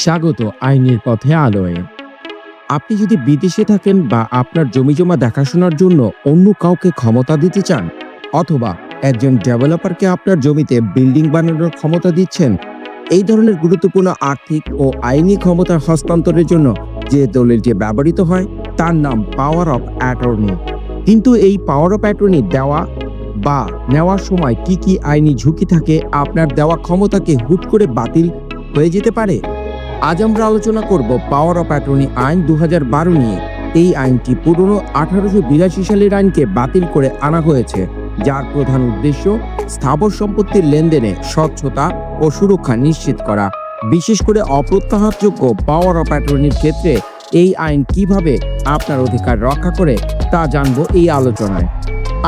স্বাগত আইনের পথে আলোয়। আপনি যদি বিদেশে থাকেন বা আপনার জমিজমা দেখাশোনার জন্য অন্য কাউকে ক্ষমতা দিতে চান, অথবা একজন ডেভেলপারকে আপনার জমিতে বিল্ডিং বানানোর ক্ষমতা দিচ্ছেন, এই ধরনের গুরুত্বপূর্ণ আর্থিক ও আইনি ক্ষমতা হস্তান্তরের জন্য যে দলিলটি ব্যবহৃত হয়, তার নাম পাওয়ার অফ অ্যাটর্নি কিন্তু এই পাওয়ার অফ অ্যাটর্নি দেওয়া বা নেওয়ার সময় কি কি আইনি ঝুঁকি থাকে আপনার দেওয়া ক্ষমতাকে হুট করে বাতিল হয়ে যেতে পারে? আজ আমরা আলোচনা করব পাওয়ার অফ অ্যাটর্নি আইন দু হাজার বারো নিয়ে। এই আইনটি পুরনো আঠারোশো বিরাশি সালের আইনকে বাতিল করে আনা হয়েছে, যার প্রধান উদ্দেশ্য স্থাবর সম্পত্তির লেনদেনে স্বচ্ছতা ও সুরক্ষা নিশ্চিত করা। বিশেষ করে অপ্রত্যাহারযোগ্য পাওয়ার অফ অ্যাটর্নির ক্ষেত্রে এই আইন কীভাবে আপনার অধিকার রক্ষা করে তা জানব এই আলোচনায়।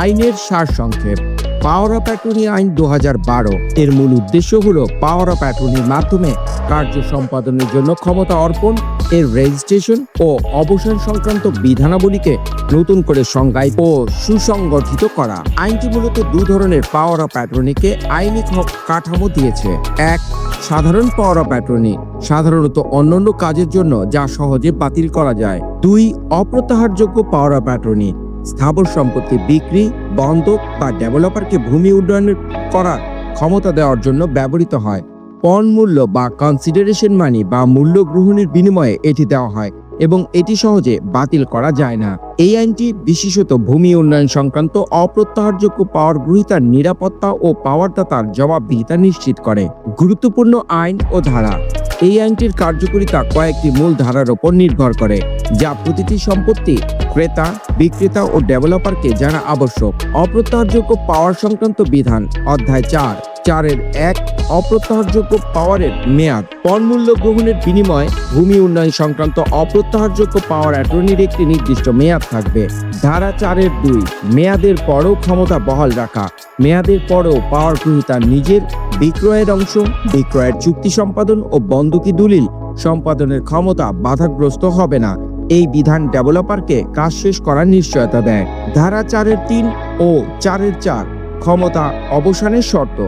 আইনের সারসংক্ষেপ। পাওয়ার অফ অ্যাটর্নি আইন দু হাজার বারো। এর মূল উদ্দেশ্য হলো পাওয়ার অফ অ্যাটর্নির মাধ্যমে কার্য সম্পাদনের জন্য ক্ষমতা অর্পণ, এর রেজিস্ট্রেশন ও অবসান সংক্রান্ত বিধানাবলীকে নতুন করে সংজ্ঞায়িত ও সুসংগঠিত করা। আইনটি মূলত দু ধরনের পাওয়ার অফ অ্যাটর্নিকে আইনি কাঠামো দিয়েছে। এক, সাধারণ পাওয়ার অফ অ্যাটর্নি সাধারণত অন্যান্য কাজের জন্য যা সহজে বাতিল করা যায়। দুই, অপ্রত্যাহারযোগ্য পাওয়ার অফ অ্যাটর্নি স্থাবর সম্পত্তি বিক্রি, বন্ধক বা ডেভেলপারকে ভূমি উন্নয়ন করার ক্ষমতা দেওয়ার জন্য ব্যবহৃত হয়। পণ মূল্য বা কনসিডারেশন মানি বা মূল্য গ্রহণের বিনিময়ে এটি দেওয়া হয় এবং এটি সহজে বাতিল করা যায় না। এই আইনটি বিশেষত ভূমি উন্নয়ন সংক্রান্ত অপ্রত্যাহারযোগ্য পাওয়ার গ্রহীতার নিরাপত্তা ও পাওয়ারদাতার জবাবদিহিতা নিশ্চিত করে। গুরুত্বপূর্ণ আইন ও ধারা। এই আইনটির কার্যকারিতা কয়েকটি মূল ধারার উপর নির্ভর করে। যা প্রতিটি সম্পত্তি ক্রেতা, বিক্রেতা ও ডেভেলপারকে জানা আবশ্যক। অপ্রত্যাহারযোগ্য পাওয়ার সংক্রান্ত বিধান, অধ্যায় চার, চারের এক, অপ্রত্যাহারযোগ্য পাওয়ারের মেয়াদ। পণমূল্য গ্রহণের বিনিময়ে ভূমি উন্নয়ন সংক্রান্ত অপ্রত্যাহারযোগ্য পাওয়ার অ্যাটর্নির একটি নির্দিষ্ট মেয়াদ থাকবে। ধারা চারের দুই, মেয়াদের পরও ক্ষমতা বহাল রাখা। মেয়াদের পরও পাওয়ার গ্রহীতা নিজের বিক্রয়ের অংশ, বিক্রয়ের চুক্তি সম্পাদন ও বন্দুকি দলিল সম্পাদনের ক্ষমতা বাধাগ্রস্ত হবে না। এই বিধান ডেভেলপারকে কাজ শেষ করার নিশ্চয়তা দেয়। ধারা চারের তিন ও চারের চার, ক্ষমতা অবসানের শর্ত।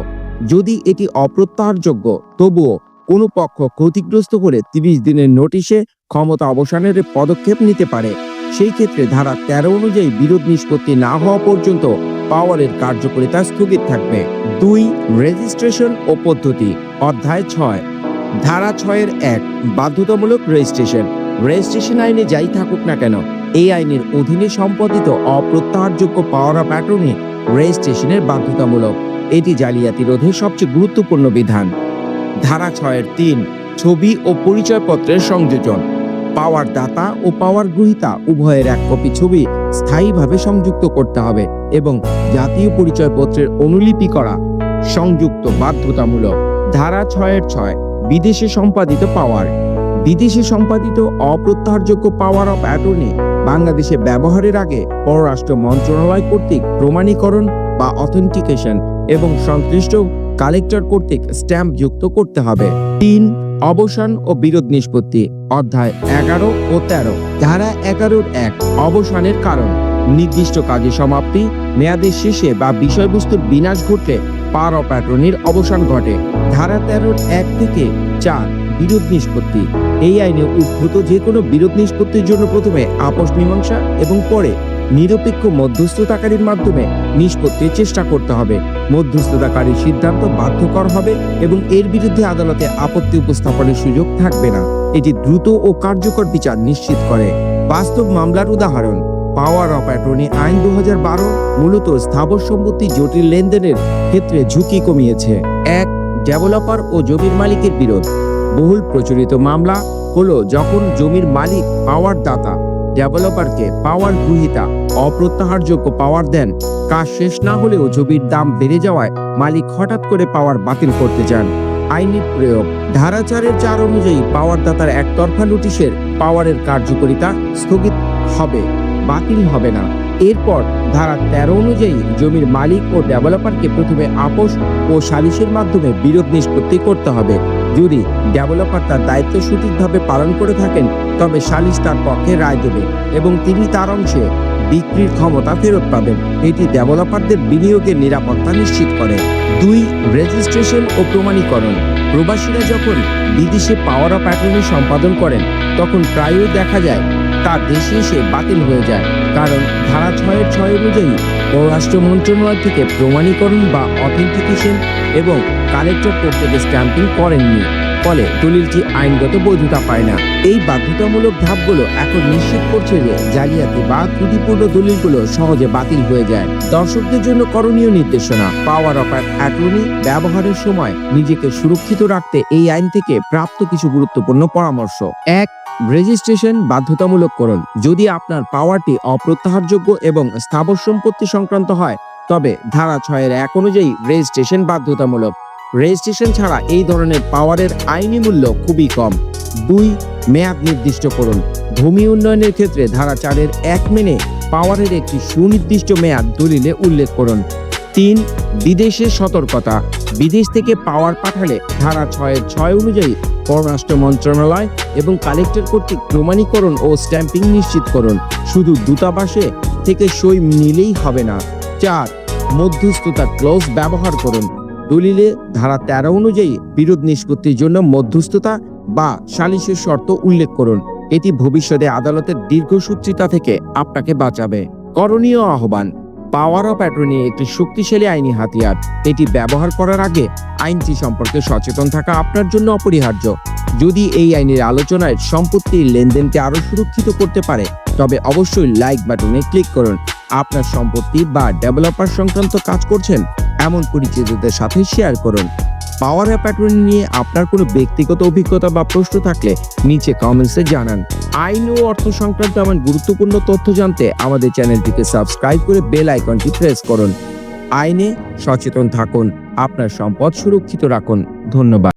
যদি এটি অপ্রত্যাহারযোগ্য, তবুও কোনো পক্ষ ক্ষতিগ্রস্ত করে তিরিশ দিনের নোটিশে ক্ষমতা অবসানের পদক্ষেপ নিতে পারে। সেই ক্ষেত্রে ধারা তেরো অনুযায়ী বিরোধ নিষ্পত্তি না হওয়া পর্যন্ত পাওয়ারের কার্যকারিতা স্থগিত থাকবে। দুই, রেজিস্ট্রেশন ও পদ্ধতি। অধ্যায় ছয়। ধারা ছয়ের এক, বাধ্যতামূলক রেজিস্ট্রেশন। রেজিস্ট্রেশন আইনে যাই থাকুক না কেন, এই আইনের অধীনে সম্পাদিত অপ্রত্যাহারযোগ্য পাওয়ার অফ অ্যাটর্নি রেজিস্ট্রেশনের বাধ্যতামূলক। এটি জালিয়াতি রোধের সবচেয়ে গুরুত্বপূর্ণ বিধান। ধারা ছয়ের তিন, ছবি ও পরিচয়পত্রের সংযোজন। পাওয়ার দাতা ও পাওয়ার গ্রহীতা উভয়ের এক কপি ছবি স্থায়ীভাবে সংযুক্ত করতে হবে এবং জাতীয় পরিচয়পত্রের অনুলিপি করা সংযুক্ত বাধ্যতামূলক। ধারা ছয়ের ছয়, বিদেশে সম্পাদিত পাওয়ার। বিদেশে সম্পাদিত অপ্রত্যাহারযোগ্য পাওয়ার অফ অ্যাটর্নি বাংলাদেশে ব্যবহারের আগে পররাষ্ট্র মন্ত্রণালয় কর্তৃক প্রমাণীকরণ বা অথেন্টিকেশন এবং সংশ্লিষ্ট কালেক্টর কর্তৃক স্ট্যাম্প যুক্ত করতে হবে। তিন, অবসান ও বিরোধ নিষ্পত্তি, অধ্যায় এগারো ও তেরো। ধারা এগারোর এক, অবসানের কারণ। নির্দিষ্ট কাজে সমাপ্তি, মেয়াদের শেষে বা বিষয়বস্তুর বিনাশ ঘটলে পার অ্যাটর্নির অবসান ঘটে। ধারা তেরোর এক থেকে চার বিরোধ নিষ্পত্তি। এই আইনে উদ্ভূত যে কোনো বিরোধ নিষ্পত্তির জন্য প্রথমে আপোষ মীমাংসা এবং পরে নিরপেক্ষ মধ্যস্থতাকারীর মাধ্যমে নিষ্পত্তির চেষ্টা করতে হবে। মধ্যস্থতাকারীর সিদ্ধান্ত বাধ্যকর হবে এবং এর বিরুদ্ধে আদালতে আপত্তি উপস্থাপনের সুযোগ থাকবে না। এটি দ্রুত ও কার্যকর বিচার নিশ্চিত করে। বাস্তব মামলার উদাহরণ, পাওয়ার অফ অ্যাটর্নি আইন দু বারো মূলত স্থাবর সম্পত্তি জটিল লেনদেনের ক্ষেত্রে ঝুঁকি কমিয়েছে। এক, ডেভেলপার ও জমির মালিকের বিরোধ। বহুল প্রচলিত মামলা হলো যখন জমির মালিক পাওয়ার দাতা ডেভেলপারকে পাওয়ার গ্রহীতা, অপ্রত্যাহারযোগ্য পাওয়ার দেন। কাজ শেষ না হলেও জমির দাম বেড়ে যাওয়ায় মালিক হঠাৎ করে পাওয়ার বাতিল করতে চান আইনি প্রয়োগ। ধারা চারের চার অনুযায়ী পাওয়ার দাতার একতরফা নোটিশের পাওয়ারের কার্যকারিতা স্থগিত হবে, বাতিল হবে না। এরপর ধারা তেরো অনুযায়ী জমির মালিক ও ডেভেলপারকে প্রথমে আপোষ ও সালিশের মাধ্যমে বিরোধ নিষ্পত্তি করতে হবে। যদি ডেভেলপার তার দায়িত্ব সঠিকভাবে পালন করে থাকেন, তবে সালিশ তার পক্ষে রায় দেবে এবং তিনি তার অংশে বিক্রির ক্ষমতা ফেরত পাবেন। এটি ডেভেলপারদের বিনিয়োগের নিরাপত্তা নিশ্চিত করে। দুই, রেজিস্ট্রেশন ও প্রমাণীকরণ। প্রবাসীরা যখন বিদেশে পাওয়ার অফ অ্যাটর্নি সম্পাদন করেন, তখন প্রায়ই দেখা যায় তা দেশে এসে বাতিল হয়ে যায়। কারণ ধারা ছয়ের ছয় অনুযায়ী পররাষ্ট্র মন্ত্রণালয় থেকে প্রমাণীকরণ বা অথেন্টিকেশন এবং কালেক্টর কর্তৃক স্ট্যাম্পিং করেননি। ফলে দলিলটি আইনগত বৈধতা পায় না। এই বাধ্যতামূলক ধাপগুলো এখন নিশ্চিত করছে যে জালিয়াতি বা ত্রুটিপূর্ণ দলিলগুলো সহজে বাতিল হয়ে যায়। দর্শকদের জন্য করণীয় নির্দেশনা পাওয়ার অফ অ্যাটর্নি ব্যবহারের সময় নিজেকে সুরক্ষিত রাখতে এই আইন থেকে প্রাপ্ত কিছু গুরুত্বপূর্ণ পরামর্শ। এক রেজিস্ট্রেশন বাধ্যতামূলক করুন যদি আপনার পাওয়ারটি অপ্রত্যাহারযোগ্য এবং স্থাবর সম্পত্তি সংক্রান্ত হয়, তবে ধারা ছয়ের এক অনুযায়ী রেজিস্ট্রেশন বাধ্যতামূলক। রেজিস্ট্রেশন ছাড়া এই ধরনের পাওয়ারের আইনি মূল্য খুবই কম। দুই, মেয়াদ নির্দিষ্ট করুন। ভূমি উন্নয়নের ক্ষেত্রে ধারা চারের এক মেনে পাওয়ারের একটি সুনির্দিষ্ট মেয়াদ দলিলে উল্লেখ করুন। তিন, বিদেশের সতর্কতা। বিদেশ থেকে পাওয়ার পাঠালে ধারা ছয়ের ছয় অনুযায়ী পররাষ্ট্র মন্ত্রণালয় এবং কালেক্টর কর্তৃক প্রমাণীকরণ ও স্ট্যাম্পিং নিশ্চিত করুন। শুধু দূতাবাসে থেকে সই নিলেই হবে না। চার মধ্যস্থতা ক্লোজ ব্যবহার করুন। দলিলে ধারা তেরো অনুযায়ী বিরোধ নিষ্পত্তির জন্য মধ্যস্থতা বা সালিশের শর্ত উল্লেখ করুন। এটি ভবিষ্যতে আদালতের দীর্ঘসূত্রিতা থেকে আপনাকে বাঁচাবে। করণীয় আহ্বান পাওয়ার অফ অ্যাটর্নি একটি শক্তিশালী আইনি হাতিয়ার। এটি ব্যবহার করার আগে আইনটি সম্পর্কে সচেতন থাকা আপনার জন্য অপরিহার্য। যদি এই আইনের আলোচনায় সম্পত্তির লেনদেনকে আরও সুরক্ষিত করতে পারে, তবে অবশ্যই লাইক বাটনে ক্লিক করুন। আপনার সম্পত্তি বা ডেভেলপার সংক্রান্ত কাজ করছেন, এমন পরিচিতদের সাথে শেয়ার করুন। পাওয়ার অ্যাপ অ্যাটর্নি নিয়ে আপনার কোনো ব্যক্তিগত অভিজ্ঞতা বা প্রশ্ন থাকলে নিচে কমেন্টসে জানান। আইন ও অর্থ সংক্রান্ত এমন গুরুত্বপূর্ণ তথ্য জানতে আমাদের চ্যানেলটিকে সাবস্ক্রাইব করে বেল আইকনটি প্রেস করুন। আইনে সচেতন থাকুন, আপনার সম্পদ সুরক্ষিত রাখুন। ধন্যবাদ।